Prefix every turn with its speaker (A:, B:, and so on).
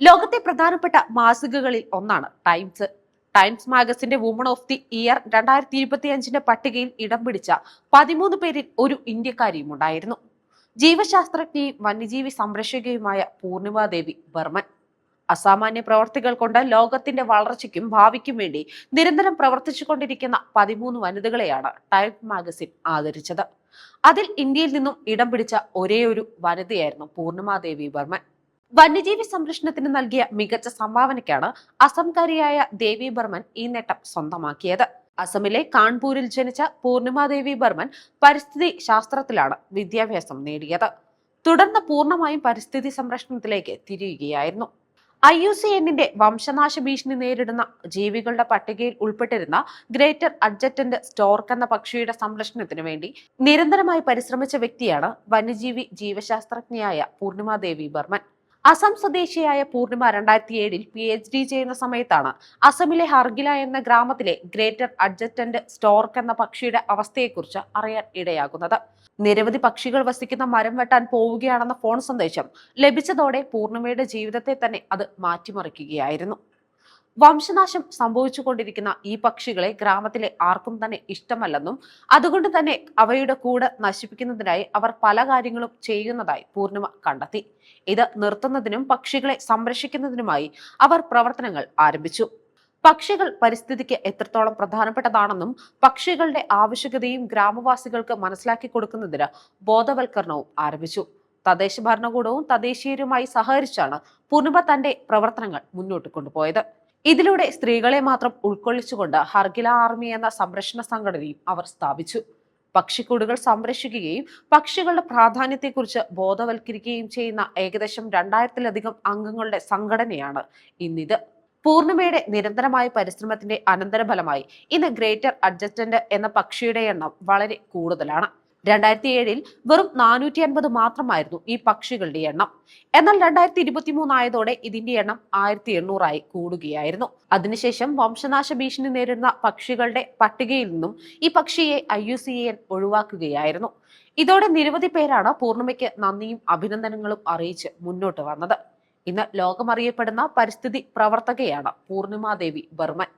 A: ലോകത്തെ പ്രധാനപ്പെട്ട മാസികകളിൽ ഒന്നാണ് ടൈംസ്. ടൈംസ് മാഗസിന്റെ വുമൺ ഓഫ് ദി ഇയർ രണ്ടായിരത്തി ഇരുപത്തി അഞ്ചിന്റെ പട്ടികയിൽ ഇടം പിടിച്ച പതിമൂന്ന് പേരിൽ ഒരു ഇന്ത്യക്കാരിയും ഉണ്ടായിരുന്നു. ജീവശാസ്ത്രജ്ഞയും വന്യജീവി സംരക്ഷകയുമായ പൂർണിമാദേവി ബർമൻ. അസാമാന്യ പ്രവർത്തികൾ കൊണ്ട് ലോകത്തിന്റെ വളർച്ചയ്ക്കും ഭാവിക്കും വേണ്ടി നിരന്തരം പ്രവർത്തിച്ചുകൊണ്ടിരിക്കുന്ന പതിമൂന്ന് വനിതകളെയാണ് ടൈം മാഗസിൻ ആദരിച്ചത്. അതിൽ ഇന്ത്യയിൽ നിന്നും ഇടം പിടിച്ച ഒരേ ഒരു വനിതയായിരുന്നു പൂർണിമാദേവി ബർമൻ. വന്യജീവി സംരക്ഷണത്തിന് നൽകിയ മികച്ച സംഭാവനയ്ക്കാണ് അസംകാരിയായ ദേവി ബർമൻ ഈ നേട്ടം സ്വന്തമാക്കിയത്. അസമിലെ കാൺപൂരിൽ ജനിച്ച പൂർണിമാദേവി ബർമൻ പരിസ്ഥിതി ശാസ്ത്രത്തിലാണ് വിദ്യാഭ്യാസം നേടിയത്. തുടർന്ന് പൂർണമായും പരിസ്ഥിതി സംരക്ഷണത്തിലേക്ക് തിരിയുകയായിരുന്നു. ഐ യു സി എന്നിന്റെ വംശനാശ ഭീഷണി നേരിടുന്ന ജീവികളുടെ പട്ടികയിൽ ഉൾപ്പെട്ടിരുന്ന ഗ്രേറ്റർ അഡ്ജറ്റന്റ് സ്റ്റോർക്ക് എന്ന പക്ഷിയുടെ സംരക്ഷണത്തിനു വേണ്ടി നിരന്തരമായി പരിശ്രമിച്ച വ്യക്തിയാണ് വന്യജീവി ജീവശാസ്ത്രജ്ഞയായ പൂർണിമാദേവി ബർമൻ. അസം സ്വദേശിയായ പൂർണിമ രണ്ടായിരത്തി ഏഴിൽ പി എച്ച് ഡി ചെയ്യുന്ന സമയത്താണ് അസമിലെ ഹർഗില എന്ന ഗ്രാമത്തിലെ ഗ്രേറ്റർ അഡ്ജറ്റന്റ് സ്റ്റോർക്ക് എന്ന പക്ഷിയുടെ അവസ്ഥയെക്കുറിച്ച് അറിയാൻ ഇടയാകുന്നത്. നിരവധി പക്ഷികൾ വസിക്കുന്ന മരം വെട്ടാൻ പോവുകയാണെന്ന ഫോൺ സന്ദേശം ലഭിച്ചതോടെ പൂർണിമയുടെ ജീവിതത്തെ തന്നെ അത് മാറ്റിമറിക്കുകയായിരുന്നു. വംശനാശം സംഭവിച്ചുകൊണ്ടിരിക്കുന്ന ഈ പക്ഷികളെ ഗ്രാമത്തിലെ ആർക്കും തന്നെ ഇഷ്ടമല്ലെന്നും അതുകൊണ്ട് തന്നെ അവയുടെ കൂട് നശിപ്പിക്കുന്നതിനായി അവർ പല കാര്യങ്ങളും ചെയ്യുന്നതായി പൂർണിമ കണ്ടെത്തി. ഇത് നിർത്തുന്നതിനും പക്ഷികളെ സംരക്ഷിക്കുന്നതിനുമായി അവർ പ്രവർത്തനങ്ങൾ ആരംഭിച്ചു. പക്ഷികൾ പരിസ്ഥിതിക്ക് എത്രത്തോളം പ്രധാനപ്പെട്ടതാണെന്നും പക്ഷികളുടെ ആവശ്യകതയും ഗ്രാമവാസികൾക്ക് മനസ്സിലാക്കി കൊടുക്കുന്നതിന് ബോധവൽക്കരണവും ആരംഭിച്ചു. തദ്ദേശ ഭരണകൂടവും തദ്ദേശീയരുമായി സഹകരിച്ചാണ് പൂർണിമ തന്റെ പ്രവർത്തനങ്ങൾ മുന്നോട്ട് കൊണ്ടുപോയത്. ഇതിലൂടെ സ്ത്രീകളെ മാത്രം ഉൾക്കൊള്ളിച്ചുകൊണ്ട് ഹർഗില ആർമി എന്ന സംരക്ഷണ സംഘടനയും അവർ സ്ഥാപിച്ചു. പക്ഷിക്കൂടുകൾ സംരക്ഷിക്കുകയും പക്ഷികളുടെ പ്രാധാന്യത്തെക്കുറിച്ച് ബോധവൽക്കരിക്കുകയും ചെയ്യുന്ന ഏകദേശം രണ്ടായിരത്തിലധികം അംഗങ്ങളുടെ സംഘടനയാണ് ഇന്നിത്. പൂർണിമയുടെ നിരന്തരമായ പരിശ്രമത്തിന്റെ അനന്തരഫലമായി ഇന്ന് ഗ്രേറ്റർ അഡ്ജസ്റ്റന്റ് എന്ന പക്ഷിയുടെ എണ്ണം വളരെ കൂടുതലാണ്. രണ്ടായിരത്തി ഏഴിൽ വെറും നാനൂറ്റി അൻപത് മാത്രമായിരുന്നു ഈ പക്ഷികളുടെ എണ്ണം. എന്നാൽ രണ്ടായിരത്തി ഇരുപത്തി മൂന്നായതോടെ ഇതിന്റെ എണ്ണം ആയിരത്തി എണ്ണൂറായി കൂടുകയായിരുന്നു. അതിനുശേഷം വംശനാശ ഭീഷണി നേരിടുന്ന പക്ഷികളുടെ പട്ടികയിൽ നിന്നും ഈ പക്ഷിയെ ഐ യു സി എൻ ഒഴിവാക്കുകയായിരുന്നു. ഇതോടെ നിരവധി പേരാണ് പൂർണിമയ്ക്ക് നന്ദിയും അഭിനന്ദനങ്ങളും അറിയിച്ച് മുന്നോട്ട് വന്നത്. ഇന്ന് ലോകമറിയപ്പെടുന്ന പരിസ്ഥിതി പ്രവർത്തകയാണ് പൂർണിമാദേവി ബർമൻ